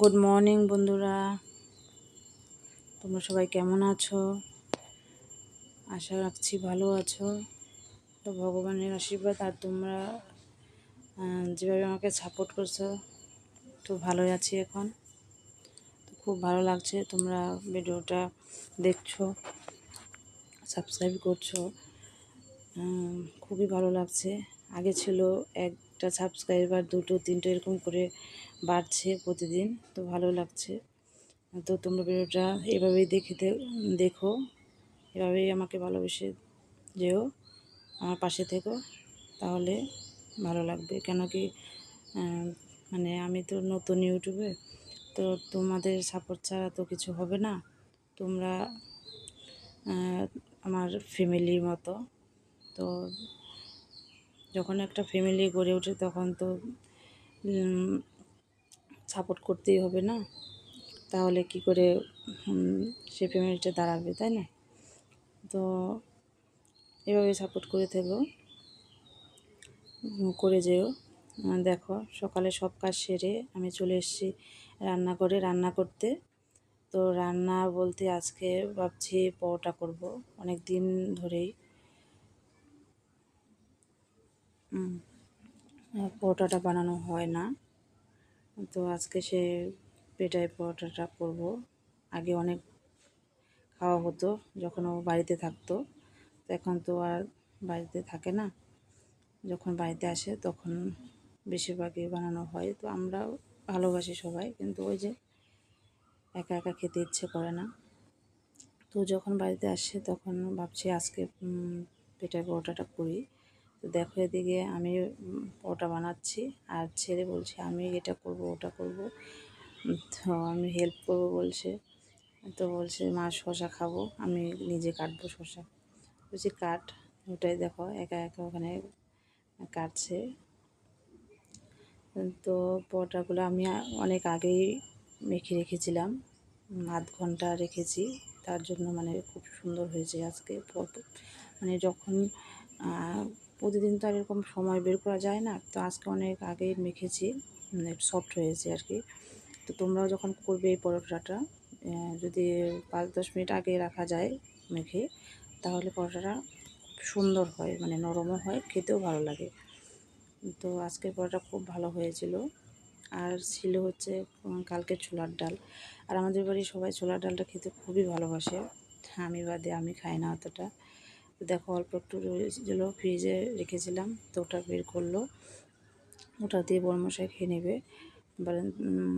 Good morning বন্ধুরা। তোমরা সবাই কেমন আছো? আশা রাখছি ভালো আছো। তো ভগবানের আশীর্বাদ, আর তোমরা যেভাবে আমাকে সাপোর্ট করছ, তো ভালোই আছি এখন। তো খুব ভালো লাগছে তোমরা ভিডিওটা দেখছ সাবস্ক্রাইব করছ। খুবই ভালো লাগছে। আগে ছিল একটা সাবস্ক্রাইবার দুটো, তিনটে, এরকম করে বাড়ছে প্রতিদিন, তো ভালো লাগছে। তো তোমরা ভিডিওটা এভাবেই দেখে দেখো, এভাবেই আমাকে ভালোবেসে যেও, আমার পাশে থেকো, তাহলে ভালো লাগবে। কেন কি মানে আমি তো নতুন ইউটিউবে, তো তোমাদের সাপোর্ট ছাড়া তো কিছু হবে না। তোমরা আমার ফ্যামিলির মতো, তো যখন একটা ফ্যামিলি গড়ে ওঠে তখন তো সাপোর্ট করতেই হবে না? তাহলে কি করে সে ফ্যামিলিটা দাঁড়াবে, তাই না? তো এভাবে সাপোর্ট করে থেকো। করে যেও। দেখো, সকালে সব কাজ সেরে আমি চলে এসেছি রান্না করে রান্না করতে। তো রান্না বলতে আজকে ভাবছি পরোটা করব অনেক দিন ধরেই পরোটাটা বানানো হয় না। তো আজকে সে পেটাই পরোটাটা করব। আগে অনেক খাওয়া হতো যখন ও বাড়িতে থাকতো। তো এখন তো আর বাড়িতে থাকে না। যখন বাড়িতে আসে তখন বেশিরভাগই বানানো হয়। তো আমরাও ভালোবাসি সবাই, কিন্তু ওই যে একা একা খেতে ইচ্ছে করে না। তো যখন বাড়িতে আসে তখন ভাবছি আজকে পেটাই পরোটাটা করি। তো দেখো এদিকে আমি ওটা বানাচ্ছি আর ছেলে বলছে, আমি এটা করব, ওটা করব। তো আমি হেল্প করব বলছে। তো বলছে, মা শশা খাব, আমি নিজে কাটবো শশা বলছি, কাট। ওটাই দেখো, একা একা ওখানে কাটছে। তো পরোটাগুলো আমি অনেক আগেই মেখে রেখেছিলাম আধ ঘণ্টা রেখেছি। তার জন্য মানে খুব সুন্দর হয়েছে আজকে মানে যখন প্রতিদিন তো আর এরকম সময় বের করা যায় না। তো আজকে অনেক আগেই মেখেছি মানে সফট হয়েছে আর কি। তো তোমরাও যখন করবে এই পরোটাটা যদি পাঁচ দশ মিনিট আগে রাখা যায় মেখে তাহলে পরোটাটা সুন্দর হয় মানে নরমও হয় খেতেও ভালো লাগে। তো আজকের পরোটা খুব ভালো হয়েছিল। আর ছিল হচ্ছে উম, কালকের ছোলার ডাল। আর আমাদের বাড়ির সবাই ছোলার ডালটা খেতে খুবই ভালোবাসে। আমি বাদে আমি খাই না অতটা। দেখো অল্প একটু রয়েছিল, ফ্রিজে রেখেছিলাম, তো ওটা বের করল। ওটা দিয়ে বড়মশাই খেয়ে নেবে।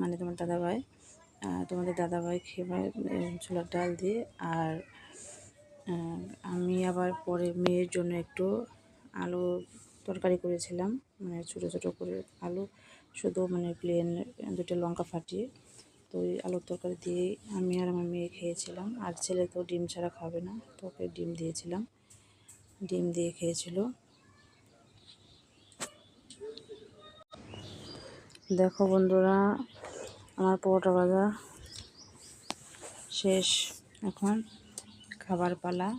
মানে তোমার দাদাভাই তোমাদের দাদাভাই খেয়ে ছোলার ডাল দিয়ে। আর আমি আবার পরে মেয়ের জন্য একটু আলু তরকারি করেছিলাম মানে ছোটো ছোটো করে আলু, শুধু মানে প্লেন দুটো লঙ্কা ফাটিয়ে। তো ওই আলুর তরকারি দিয়ে আমি আর আমার মেয়ে খেয়েছিলাম। আর ছেলে তো ডিম ছাড়া খাবে না, তো ওকে ডিম দিয়েছিলাম। ডিম দিয়ে খেয়েছিল। দেখো বন্ধুরা, আমার পরোটা ভাজা শেষ। এখন খাবার পালা।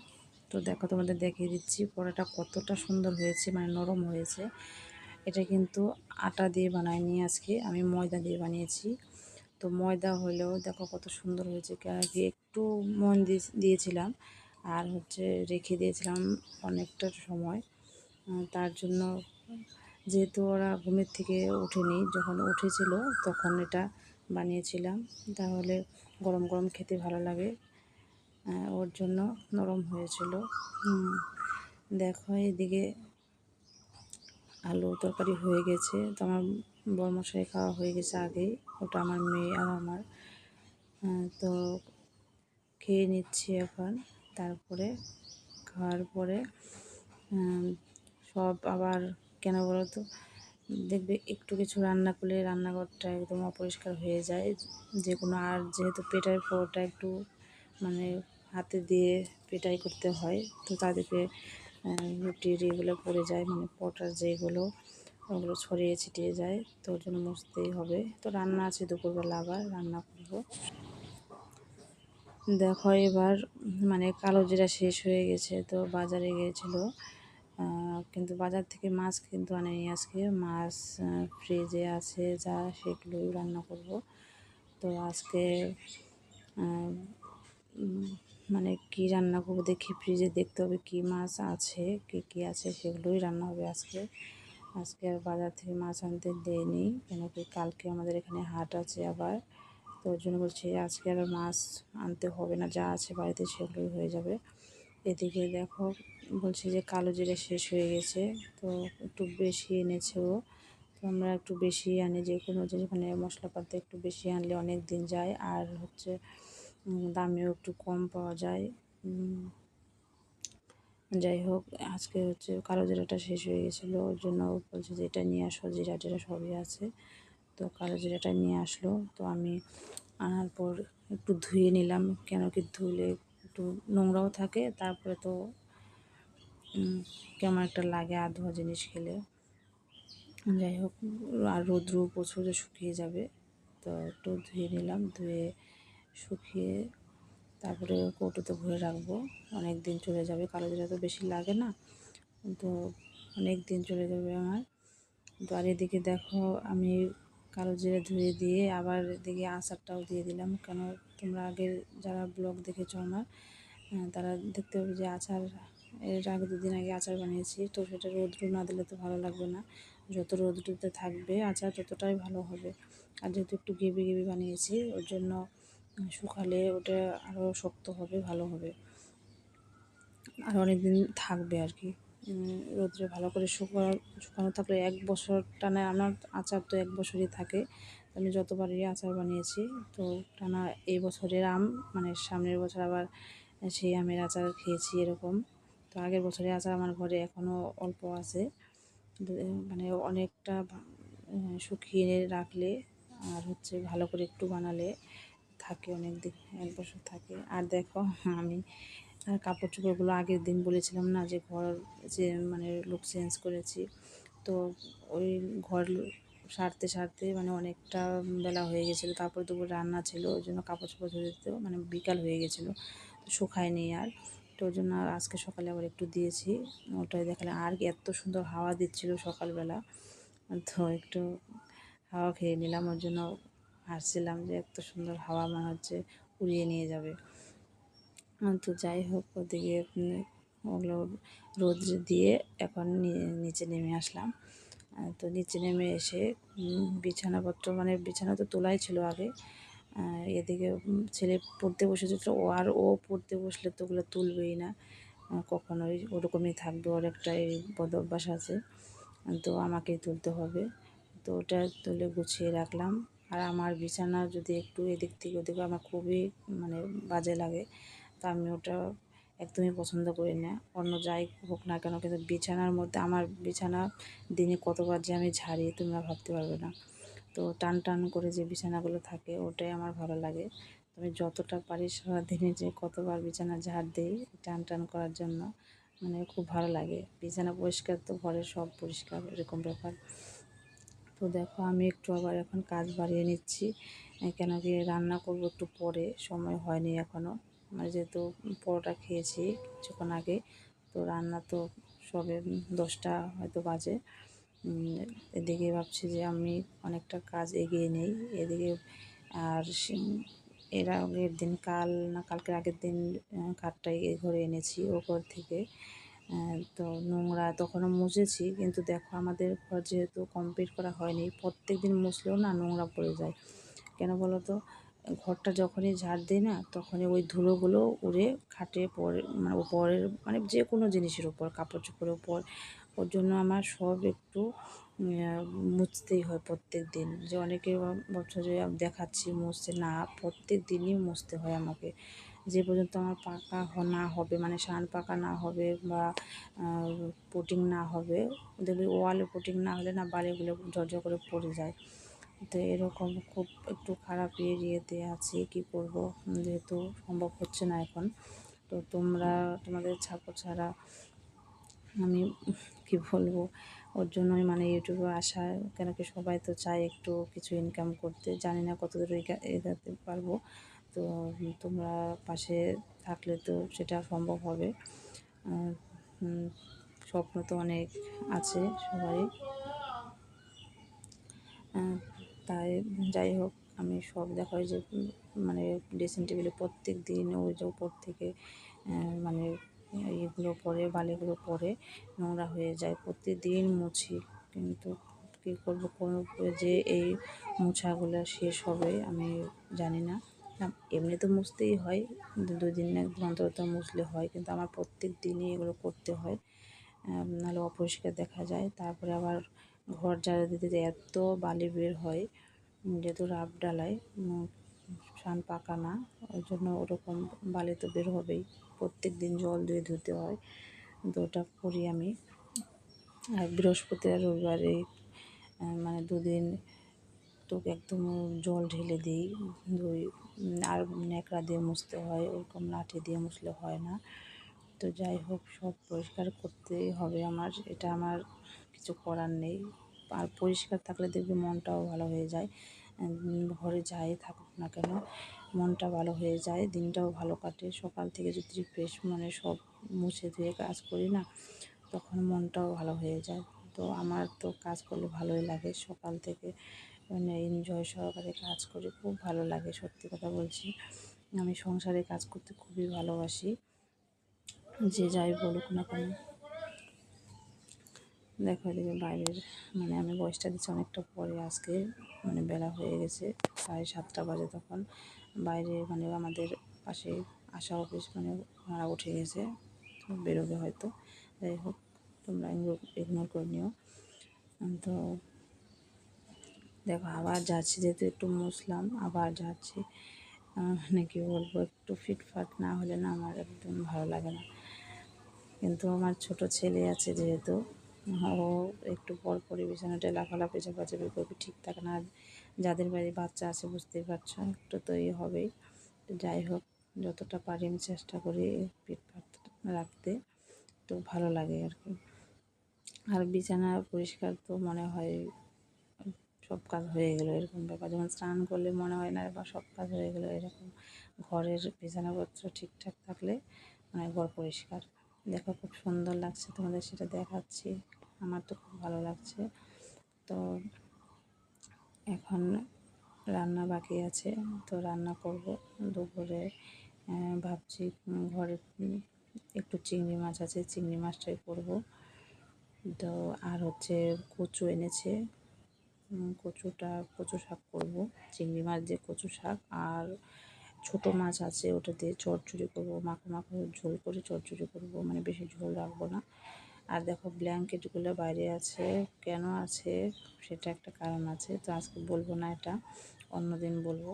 তো দেখো তোমাদের দেখিয়ে দিচ্ছি, পরোটা কতটা সুন্দর হয়েছে মানে নরম হয়েছে। এটা কিন্তু আটা দিয়ে বানাইনি আজকে, আমি ময়দা দিয়ে বানিয়েছি। তো ময়দা হলেও দেখো কত সুন্দর হয়েছে, কি একটু মন দিয়ে- দিয়েছিলাম। আর হচ্ছে রেখে দিয়েছিলাম অনেকটা সময়। তার জন্য যেহেতু ওরা ঘুমের থেকে ওঠেনি, যখন উঠেছিল তখন এটা বানিয়েছিলাম। তাহলে গরম গরম খেতে ভালো লাগে। ওর জন্য নরম হয়েছিল। দেখো এদিকে আলু তরকারি হয়ে গেছে। তো আমার বরমশাই খাওয়া হয়ে গেছে আগেই। ওটা আমার মেয়ে আর আমার। তো খেয়ে নিচ্ছি এখন। তারপরে খাওয়ার পরে সব আবার, কেন বলো তো দেখবে একটু কিছু রান্না করলে রান্নাঘরটা একদম অপরিষ্কার হয়ে যায়। যে কোনো আর যেহেতু পেটার পরোটা একটু মানে হাতে দিয়ে পেটাই করতে হয়, তো তাদেরকে রুটির এগুলো পড়ে যায় মানে পটার যেগুলো, ওগুলো ছড়িয়ে ছিটিয়ে যায়, তো ওর জন্য মুছতেই হবে। তো রান্না আছে দুপুরবেলা আবার, রান্না করব। দেখো এবার মানে কালো জিরা শেষ হয়ে গেছে তো বাজারে গিয়েছিল। কিন্তু বাজার থেকে মাছ কিন্তু আনেনি আজকে। মাছ ফ্রিজে আছে যা সেগুলোই রান্না করব। তো আজকে মানে কি রান্না করব দেখি, ফ্রিজে দেখতে হবে কি মাছ আছে, কি কি আছে সেগুলোই রান্না হবে আজকে। আজকে আর বাজার থেকে মাছ আনতে দেয়নি, কেন কি কালকে আমাদের এখানে হাট আছে আবার। ওর জন্য বলছি, আজকে আর মাছ আনতে হবে না, যা আছে বাড়িতে সেগুলোই হয়ে যাবে। এদিকে দেখো, বলছি যে কালো জিরে শেষ হয়ে গেছে, তো একটু বেশি এনেছে ও। তো আমরা একটু বেশি আনি, যে কোনো মানে মশলাপাতি একটু বেশি আনলে অনেক দিন যায়, আর হচ্ছে দামেও একটু কম পাওয়া যায়। যাই হোক, আজকে হচ্ছে কালো জিরাটা শেষ হয়ে গেছিল, ওর জন্য বলছে যে এটা নিয়ে আসো, জিরা টিরা সবই আছে। তো কালো জিরাটা নিয়ে আসলো। তো আমি আনার পর একটু ধুয়ে নিলাম, কেন কি ধুলে একটু নোংরাও থাকে। তারপরে তো কেমন একটা লাগে আর ধোয়া জিনিস খেলে। যাই হোক, আর রৌদ্র প্রচুর শুকিয়ে যাবে। তো একটু ধুয়ে নিলাম, ধুয়ে শুকিয়ে তারপরে কৌটোতে ভরে রাখব। অনেক দিন চলে যাবে, কালো জিরা তো বেশি লাগে না। তো অনেক দিন চলে যাবে আমার। তো আর এদিকে দেখো, আমি কালো জিরে ধুয়ে দিয়ে আবার এদিকে আচারটাও দিয়ে দিলাম। কেন তোমরা আগের যারা ব্লগ দেখেছ আমার তারা দেখতে পাবে যে আচার, এর আগে দুদিন আগে আচার বানিয়েছি, তো সেটা রৌদ্র না দিলে তো ভালো লাগবে না। যত রৌদ্রতে থাকবে আচার, ততটাই ভালো হবে। আর যেহেতু একটু গেবি গেবি বানিয়েছি, ওর জন্য শুকালে ওটা আরও শক্ত হবে, ভালো হবে। আর অনেক দিন থাকবে আর কি। রোদ্রে ভালো করে শুকানো শুকানো থাকলে এক বছর টানা আমার আচার তো এক বছরই থাকে। আমি যতবারই আচার বানিয়েছি, তো টানা এই বছরের আম মানে সামনের বছর আবার সেই আমের আচার খেয়েছি এরকম। তো আগের বছরের আচার আমার ঘরে এখনও অল্প আছে। মানে অনেকটা শুকিয়ে রাখলে আর হচ্ছে ভালো করে একটু বানালে থাকে অনেক দিন এক বছর থাকে। আর দেখো, আমি আর কাপড় চোপড়গুলো আগের দিন বলেছিলাম না যে ঘর যে মানে লুক চেঞ্জ করেছি। তো ওই ঘর সারতে সারতে মানে অনেকটা বেলা হয়ে গেছিল, তারপরে দুপুর রান্না ছিল, ওই জন্য কাপড় চোপড় ধুয়ে দিতেও মানে বিকাল হয়ে গেছিল শুকায়নি আর। তো ওই জন্য আর আজকে সকালে আবার একটু দিয়েছি, ওটাই দেখালে আর এত সুন্দর হাওয়া দিচ্ছিল সকালবেলা, তো একটু হাওয়া খেয়ে নিলাম, ওর জন্য হাসছিলাম যে এত সুন্দর হাওয়া মনে হচ্ছে উড়িয়ে নিয়ে যাবে। তো যাই হোক, ওদিকে ওগুলো রোদ্রে দিয়ে এখন নিচে নেমে আসলাম। তো নিচে নেমে এসে বিছানাপত্র মানে বিছানা তো তোলাই ছিল আগে। এদিকে ছেলে পড়তে বসেছিল ও আর ও পড়তে বসলে তো ওগুলো তুলবেই না। কখনোই ওরকমই থাকবে, ওর একটা এই বদ অভ্যাস আছে। তো আমাকেই তুলতে হবে। তো ওটা তুলে গুছিয়ে রাখলাম। আর আমার বিছানা যদি একটু এদিক থেকে ওদিকে, আমার খুবই মানে বাজে লাগে। তা আমি ওটা একদমই পছন্দ করি না। অন্য যাই হোক না কেন, কিন্তু বিছানার মধ্যে, আমার বিছানা দিনে কতবার যে আমি ঝাড়ি তোমরা ভাবতে পারবে না। তো টান টান করে যে বিছানাগুলো থাকে, ওটাই আমার ভালো লাগে। আমি যতটা পারি সারাদিনে যে কতবার বিছানা ঝাড় দিই, টান টান করার জন্য মানে খুব ভালো লাগে। বিছানা পরিষ্কার তো ঘরের সব পরিষ্কার, এরকম ব্যাপার। তো দেখো, আমি একটু আবার এখন কাজ বাড়িয়ে নিচ্ছি। কেন কি রান্না করব একটু পরে, সময় হয়নি এখনও মানে যেহেতু পরোটা খেয়েছি কিছুক্ষণ আগে, তো রান্না তো সবে দশটা হয়তো বাজে। এদিকে ভাবছি যে আমি অনেকটা কাজ এগিয়ে নেই। এদিকে আর এর আগের দিন কাল না কালকের আগের দিন কাঠটাই ঘরে এনেছি ও ঘর থেকে তো নোংরা তখনও মুছেছি, কিন্তু দেখো আমাদের ঘর যেহেতু কমপ্লিট করা হয়নি প্রত্যেক দিন মুছলেও না নোংরা পড়ে যায়। কেন বলো তো? ঘরটা যখনই ঝাড় দিই না, তখনই ওই ধুলোগুলো উড়ে খাটে পরে মানে উপরের মানে যে কোনো জিনিসের উপর কাপড় চোপড়ের উপর ওর জন্য আমার সব একটু মুছতেই হয় প্রত্যেক দিন। যে অনেকে বছর যে দেখাচ্ছি, মুছতে। না, প্রত্যেক দিনই মুছতে হয় আমাকে। যে পর্যন্ত আমার পাকা না হবে মানে সান পাকা না হবে বা পুটিং না হবে, দেখবি ওয়ালে পুটিং না হলে না বালিগুলো ঝরঝর করে পড়ে যায়। তো এরকম খুব একটু খারাপ এরিয়াতে আছি কী করব? যেহেতু সম্ভব হচ্ছে না এখন। তো তোমরা তোমাদের ছাপো ছাড়া আমি কি বলব? ওর জন্যই মানে ইউটিউবে আসা কেন কি সবাই তো চায় একটু কিছু ইনকাম করতে। জানি না কত দূর এগা- এগাতে পারব। তো তোমরা পাশে থাকলে তো সেটা সম্ভব হবে। স্বপ্ন তো অনেক আছে সবারই। আহ, তাই যাই হোক, আমি সব দেখা হয় যে মানে ড্রেসিং টেবিলে প্রত্যেক দিন ওই যে উপর থেকে মানে এগুলো পরে, বালিগুলো পরে নোংরা হয়ে যায়। প্রতিদিন মুছি, কিন্তু কী করব কোনো যে এই মোছাগুলো শেষ হবে আমি জানি না। এমনি তো মুছতেই হয় দু দুই দিন একদিন অন্তর তো মুছলে হয়, কিন্তু আমার প্রত্যেক দিনই এগুলো করতে হয়। নাহলে অপরিষ্কার দেখা যায়। তারপরে আবার ঘর ঝাড়ু দিতে এত বালি বের হয়, যেহেতু রাব ডালায় সান পাকা না, ওই জন্য ওরকম বালি তো বের হবেই। প্রত্যেক দিন জল দিয়ে ধুতে হয়। তো ওটা করি আমি। আর বৃহস্পতি আর রবিবারে মানে দুদিন তো একদম জল ঢেলে দিই দুই আর ন্যাকড়া দিয়ে মুছতে হয়, ওরকম লাঠি দিয়ে মুছলে হয় না। তো যাই হোক, সব পরিষ্কার করতেই হবে আমার। এটা আমার কিছু করার নেই। আর পরিষ্কার থাকলে দেখবে মনটাও ভালো হয়ে যায়। ঘরে যাই থাকুক না কেন, মনটা ভালো হয়ে যায়, দিনটাও ভালো কাটে। সকাল থেকে যদি ফ্রেশ মানে সব মুছে ধুয়ে কাজ করি না, তখন মনটাও ভালো হয়ে যায়। তো আমার তো কাজ করলে ভালোই লাগে। সকাল থেকে মানে এনজয় সহকারে কাজ করি, খুব ভালো লাগে সত্যি কথা বলছি। আমি সংসারে কাজ করতে খুবই ভালোবাসি। যে যাই বলুক না কেন। দেখো এদিকে বাইরের মানে আমি বয়সটা দিচ্ছি অনেকটা পরে আজকে মানে বেলা হয়ে গেছে, সাড়ে সাতটা বাজে তখন। বাইরে মানে আমাদের পাশে আশা অফিস মানে ভাড়া উঠে গেছে, বেরোবে হয়তো। যাই হোক, তোমরা ইগনোর করে নিও। তো দেখো, আবার যাচ্ছি, যেহেতু একটু মুসলাম, আবার যাচ্ছি। মানে কী বলব, একটু ফিটফাট না হলে না আমার একদম ভালো লাগে না। কিন্তু আমার ছোট ছেলে আছে যেহেতু ও একটু পর পরই বিছানাটা লাফালাফি চাপাচাপি করবে, ঠিক থাকে না। যাদের বাড়ি বাচ্চা আছে, বুঝতেই পারছ, একটু তো এই হবেই। তো যাই হোক, যতটা পারি আমি চেষ্টা করি ফিটফাট রাখতে, তো ভালো লাগে আর কি। আর বিছানা পরিষ্কার তো মনে হয় সব কাজ হয়ে গেলো এরকম ব্যাপার। যেমন স্নান করলে মনে হয় না বা সব কাজ হয়ে গেলো এরকম। ঘরের বিছানাপত্র ঠিকঠাক থাকলে মানে ঘর পরিষ্কার। দেখো খুব সুন্দর লাগছে তোমাদের, সেটা দেখাচ্ছি। আমার তো খুব ভালো লাগছে। তো এখন রান্না বাকি আছে, তো রান্না করব দুপুরে। ভাবছি ঘরে একটু চিংড়ি মাছ আছে, চিংড়ি মাছটাই করব। তো আর হচ্ছে কচু এনেছে। কচুটা, কচু শাক করব, চিংড়ি মাছ দিয়ে কচু শাক। আর ছোট মাছ আছে, ওটা দিয়ে চচ্চড়ি করব, মাখো মাখো ঝোল করে চচ্চড়ি করব মানে বেশি ঝোল রাখব না। আর দেখো ব্ল্যাঙ্কেটগুলো বাইরে আছে, কেন আছে, সেটা একটা কারণ আছে, তো আজকে বলব না এটা অন্য দিন বলব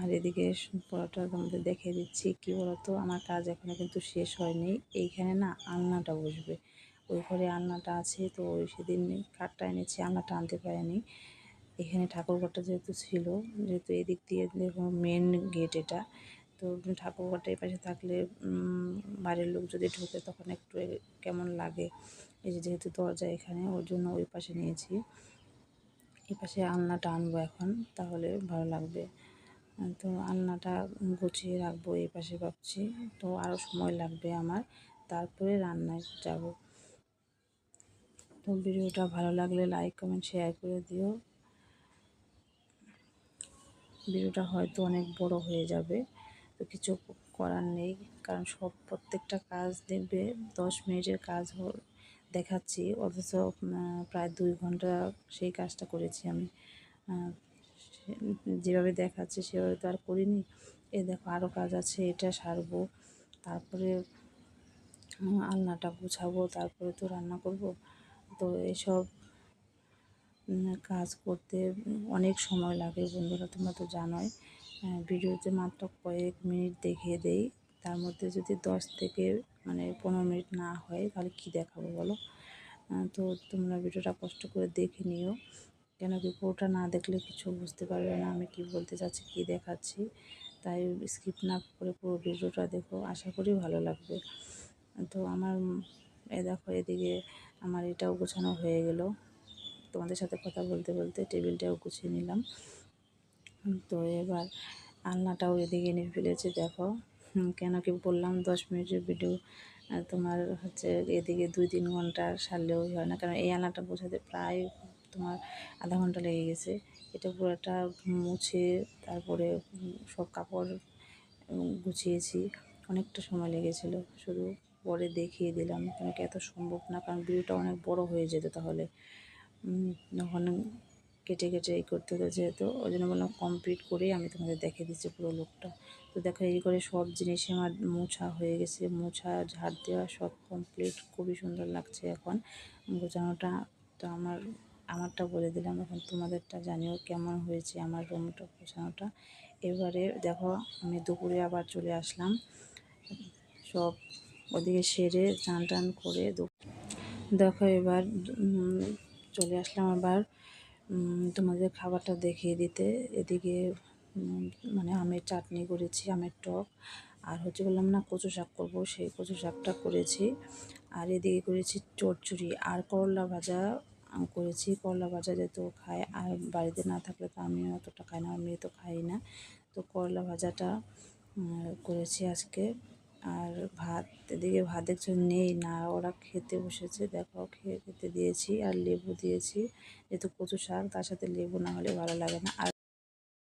আর এদিকে পরোটা তোমাদের দেখিয়ে দিচ্ছি, কী বলতো, আমার কাজ এখনও কিন্তু শেষ হয়নি, এইখানে না আলনাটা বসবে। ওই ঘরে আলনাটা আছে, তো ওই সেদিন কাঠটা এনেছি, আলনাটা আনতে পারিনি। এখানে ঠাকুরঘরটা যেহেতু ছিল, যেহেতু এদিক দিয়ে দেখো মেন গেট এটা তো ঠাকুরঘরটা এই পাশে থাকলে বাড়ির লোক যদি ঢোকে তখন একটু কেমন লাগে? এই যে যেহেতু দরজা এখানে, ওর জন্য ওই পাশে নিয়েছি। এই পাশে আলনাটা আনব এখন, তাহলে ভালো লাগবে। তো আলনাটা গুছিয়ে রাখব এই পাশে ভাবছি। তো আরও সময় লাগবে আমার, তারপরে রান্নায় যাব। তো ভিডিওটা ভালো লাগলে লাইক কমেন্ট শেয়ার করে দিও। ভিডিওটা হয়তো অনেক বড় হয়ে যাবে। তো কিছু করার নেই। কারণ সব প্রত্যেকটা কাজ দেখবে, দশ মিনিটের কাজ দেখাচ্ছি। অথচ প্রায় দুই ঘণ্টা সেই কাজটা করেছি আমি। যেভাবে দেখাচ্ছি সেভাবে তো আর করিনি। এ দেখো আরও কাজ আছে, এটা সারবো, তারপরে আলনাটা গুছাবো, তারপরে তো রান্না করব। তো এসব কাজ করতে অনেক সময় লাগে বন্ধুরা, তোমরা তো জানোই। ভিডিওতে মাত্র কয়েক মিনিট দেখিয়ে দেই। তার মধ্যে যদি দশ থেকে মানে পনেরো মিনিট না হয়, তাহলে কী দেখাবো বলো? তো তোমরা ভিডিওটা কষ্ট করে দেখে নিও। কেন কি পুরোটা না দেখলে কিছু বুঝতে পারবে না আমি কি বলতে চাচ্ছি, কী দেখাচ্ছি। তাই স্কিপ না করে পুরো ভিডিওটা দেখো, আশা করি ভালো লাগবে। তো আমার, এ দেখো এদিকে আমার এটাও গোছানো হয়ে গেল। তোমাদের সাথে কথা বলতে বলতে টেবিলটাও গুছিয়ে নিলাম। তো এবার আলনাটাও এদিকে এনে ফেলেছি, দেখো। কেন কি বললাম, দশ মিনিটের ভিডিও তোমার হচ্ছে এদিকে দুই তিন ঘণ্টা সারলেও হয় না। কারণ এই আলনাটা বোঝাতে প্রায় তোমার আধা ঘণ্টা লেগে গেছে। এটা পুরোটা মুছে তারপরে সব কাপড় গুছিয়েছি। অনেকটা সময় লেগেছিল, শুধু পরে দেখিয়ে দিলাম। কেন কি এত সম্ভব না, কারণ ভিডিওটা অনেক বড় হয়ে যেত তাহলে। তখন কেটে কেটে এই করতে হতো যেহেতু ওই জন্য বললাম কমপ্লিট করেই আমি তোমাদের দেখে দিচ্ছি পুরো লোকটা তো দেখো এই করে সব জিনিস আমার মোছা হয়ে গেছে। মোছা, ঝাড় দেওয়া সব কমপ্লিট খুবই সুন্দর লাগছে এখন। গোছানোটা তো আমার, আমারটা বলে দিলাম। এখন তোমাদেরটা জানিও কেমন হয়েছে আমার রুমটা গোছানোটা। এবারে দেখো আমি দুপুরে আবার চলে আসলাম। সব ওদিকে সেরে চান টান করে দেখো এবার চলে আসলাম আবার। তোমাদের খাবারটা দেখিয়ে দিতে। এদিকে মানে আমের চাটনি করেছি, আমের টক। আর হচ্ছে বললাম না, কচু শাক করব, সেই কচু শাকটা করেছি। আর এদিকে করেছি চচ্চড়ি আর করলা ভাজা করেছি। করলা ভাজা যেহেতু খায়, আর বাড়িতে না থাকলে তো আমি অতটা খাই না আমি তো খাই না। তো করলা ভাজাটা করেছি আজকে। আর ভাত, এদিকে ভাত দেখছ নেই, না ওরা খেতে বসেছে। দেখো খেয়ে খেতে দিয়েছি আর লেবু দিয়েছি। যেহেতু কচু শাক তার সাথে লেবু না হলে ভালো লাগে না। আর